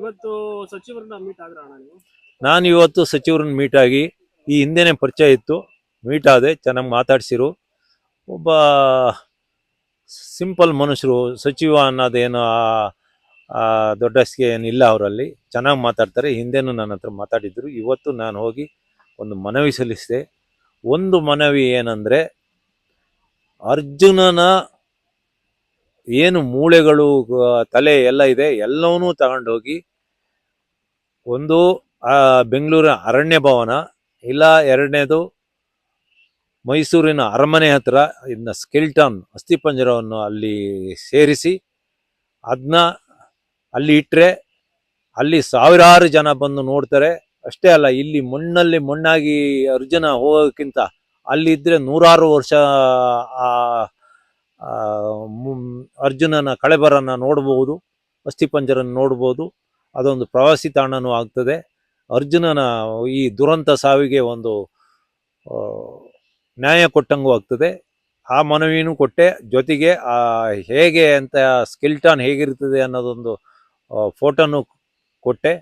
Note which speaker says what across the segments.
Speaker 1: ಇವತ್ತು ಸಚಿವರನ್ನ ಮೀಟ್
Speaker 2: ನಾನು ಇವತ್ತು ಸಚಿವರನ್ನ ಮೀಟ್ ಆಗಿ ಈ ಹಿಂದೆನೆ ಪರಿಚಯ ಇತ್ತು. ಮೀಟ್ ಆದೆ, ಚೆನ್ನಾಗಿ ಮಾತಾಡ್ಸಿರು. ಒಬ್ಬ ಸಿಂಪಲ್ ಮನುಷ್ಯರು, ಸಚಿವ ಅನ್ನೋದೇನು ದೊಡ್ಡಸ್ಗೆ ಏನಿಲ್ಲ ಅವರಲ್ಲಿ. ಚೆನ್ನಾಗಿ ಮಾತಾಡ್ತಾರೆ. ಹಿಂದೆನೂ ನನ್ನ ಹತ್ರ ಮಾತಾಡಿದ್ರು. ಇವತ್ತು ನಾನು ಹೋಗಿ ಒಂದು ಮನವಿ ಸಲ್ಲಿಸಿದೆ. ಒಂದು ಮನವಿ ಏನಂದರೆ, ಅರ್ಜುನನ ಏನು ಮೂಳೆಗಳು ತಲೆ ಎಲ್ಲ ಇದೆ, ಎಲ್ಲವನ್ನೂ ತಗೊಂಡೋಗಿ ಒಂದು ಬೆಂಗಳೂರಿನ ಅರಣ್ಯ ಭವನ ಇಲ್ಲ ಎರಡನೇದು ಮೈಸೂರಿನ ಅರಮನೆ ಹತ್ರ ಇದನ್ನ ಸ್ಕೆಲ್ಟನ್ ಅಸ್ಥಿಪಂಜರವನ್ನು ಅಲ್ಲಿ ಸೇರಿಸಿ ಅದನ್ನ ಅಲ್ಲಿ ಇಟ್ಟರೆ ಅಲ್ಲಿ ಸಾವಿರಾರು ಜನ ಬಂದು ನೋಡ್ತಾರೆ. ಅಷ್ಟೇ ಅಲ್ಲ ಇಲ್ಲಿ ಮಣ್ಣಲ್ಲಿ ಮಣ್ಣಾಗಿ ಅರ್ಜುನ ಹೋಗೋಕ್ಕಿಂತ ಅಲ್ಲಿದ್ದರೆ ನೂರಾರು ವರ್ಷ ಆ, ಅರ್ಜುನನ ಕಳೆಬರನ್ನ ನೋಡ್ಬೋದು ಅಸ್ಥಿಪಂಜರನ್ನು ನೋಡ್ಬೋದು. ಅದೊಂದು ಪ್ರವಾಸಿ ತಾಣನೂ ಆಗ್ತದೆ. ಅರ್ಜುನನ ಈ ದುರಂತ ಸಾವಿಗೆ ಒಂದು ನ್ಯಾಯ ಕೊಟ್ಟಂಗೂ ಆಗ್ತದೆ. ಆ ಮನವಿನೂ ಕೊಟ್ಟೆ. ಜೊತೆಗೆ ಆ ಹೇಗೆ ಅಂತ ಸ್ಕಿಲ್ಟಾನ್ ಹೇಗಿರ್ತದೆ ಅನ್ನೋದೊಂದು ಫೋಟೋನು ಕೊಟ್ಟೆ.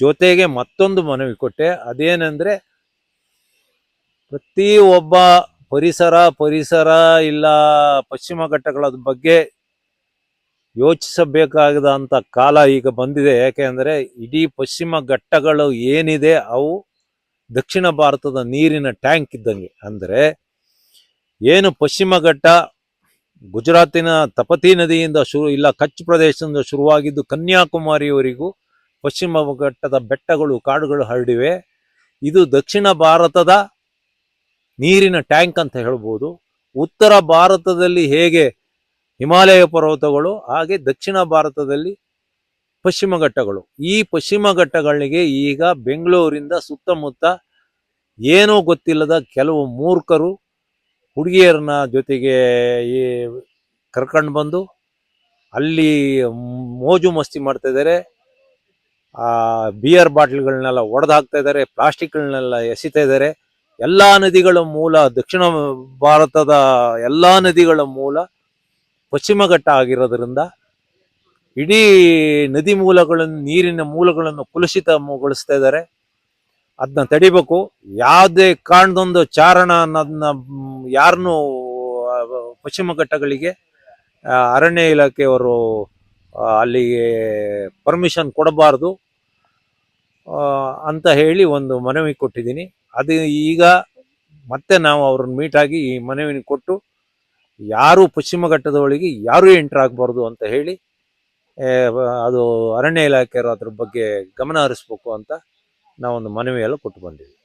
Speaker 2: ಜೊತೆಗೆ ಮತ್ತೊಂದು ಮನವಿ ಕೊಟ್ಟೆ. ಅದೇನೆಂದರೆ ಪ್ರತಿ ಒಬ್ಬ ಪರಿಸರ ಪರಿಸರ ಇಲ್ಲ, ಪಶ್ಚಿಮ ಘಟ್ಟಗಳ ಬಗ್ಗೆ ಯೋಚಿಸಬೇಕಾಗದಂಥ ಕಾಲ ಈಗ ಬಂದಿದೆ. ಏಕೆಂದರೆ ಇಡೀ ಪಶ್ಚಿಮ ಘಟ್ಟಗಳು ಏನಿದೆ ಅವು ದಕ್ಷಿಣ ಭಾರತದ ನೀರಿನ ಟ್ಯಾಂಕ್ ಇದ್ದಂಗೆ. ಅಂದರೆ ಏನು ಪಶ್ಚಿಮ ಘಟ್ಟ ಗುಜರಾತಿನ ತಪತಿ ನದಿಯಿಂದ ಶುರು ಇಲ್ಲ, ಕಚ್ ಪ್ರದೇಶದಿಂದ ಶುರುವಾಗಿದ್ದು ಕನ್ಯಾಕುಮಾರಿಯವರೆಗೂ ಪಶ್ಚಿಮ ಘಟ್ಟದ ಬೆಟ್ಟಗಳು, ಕಾಡುಗಳು ಹರಡಿವೆ. ಇದು ದಕ್ಷಿಣ ಭಾರತದ ನೀರಿನ ಟ್ಯಾಂಕ್ ಅಂತ ಹೇಳ್ಬೋದು. ಉತ್ತರ ಭಾರತದಲ್ಲಿ ಹೇಗೆ ಹಿಮಾಲಯ ಪರ್ವತಗಳು, ಹಾಗೆ ದಕ್ಷಿಣ ಭಾರತದಲ್ಲಿ ಪಶ್ಚಿಮ ಘಟ್ಟಗಳು. ಈ ಪಶ್ಚಿಮ ಘಟ್ಟಗಳಿಗೆ ಈಗ ಬೆಂಗಳೂರಿಂದ ಸುತ್ತಮುತ್ತ ಏನೂ ಗೊತ್ತಿಲ್ಲದ ಕೆಲವು ಮೂರ್ಖರು, ಹುಡುಗಿಯರನ್ನ ಜೊತೆಗೆ ಈ ಕರ್ಕೊಂಡು ಬಂದು ಅಲ್ಲಿ ಮೋಜು ಮಸ್ತಿ ಮಾಡ್ತಾ ಇದ್ದಾರೆ. ಆ ಬಿಯರ್ ಬಾಟ್ಲ್ಗಳನ್ನೆಲ್ಲ ಒಡೆದು ಹಾಕ್ತಾ ಇದ್ದಾರೆ, ಪ್ಲಾಸ್ಟಿಕ್ಗಳನ್ನೆಲ್ಲ ಎಸಿತಾ ಇದ್ದಾರೆ. ಎಲ್ಲ ನದಿಗಳ ಮೂಲ, ದಕ್ಷಿಣ ಭಾರತದ ಎಲ್ಲ ನದಿಗಳ ಮೂಲ ಪಶ್ಚಿಮ ಘಟ್ಟ ಆಗಿರೋದ್ರಿಂದ ಇಡೀ ನದಿ ಮೂಲಗಳನ್ನು, ನೀರಿನ ಮೂಲಗಳನ್ನು ಕುಲುಷಿತಗೊಳಿಸ್ತಾ ಇದ್ದಾರೆ. ಅದನ್ನ ತಡಿಬೇಕು. ಯಾವುದೇ ಕಾರಣದೊಂದು ಚಾರಣ ಅನ್ನೋದನ್ನ ಯಾರನ್ನು ಪಶ್ಚಿಮ ಘಟ್ಟಗಳಿಗೆ ಅರಣ್ಯ ಇಲಾಖೆಯವರು ಅಲ್ಲಿಗೆ ಪರ್ಮಿಷನ್ ಕೊಡಬಾರ್ದು ಅಂತ ಹೇಳಿ ಒಂದು ಮನವಿ ಕೊಟ್ಟಿದ್ದೀನಿ. ಅದು ಈಗ ಮತ್ತೆ ನಾವು ಅವ್ರನ್ನ ಮೀಟ್ ಆಗಿ ಈ ಮನವಿನ ಕೊಟ್ಟು ಯಾರು ಪಶ್ಚಿಮ ಘಟ್ಟದೊಳಗೆ ಯಾರೂ ಎಂಟ್ರ್ ಆಗಬಾರ್ದು ಅಂತ ಹೇಳಿ ಅದು ಅರಣ್ಯ ಇಲಾಖೆಯವರು ಅದ್ರ ಬಗ್ಗೆ ಗಮನ ಹರಿಸ್ಬೇಕು ಅಂತ ನಾವೊಂದು ಮನವಿಯೆಲ್ಲ ಕೊಟ್ಟು ಬಂದಿದ್ದೀವಿ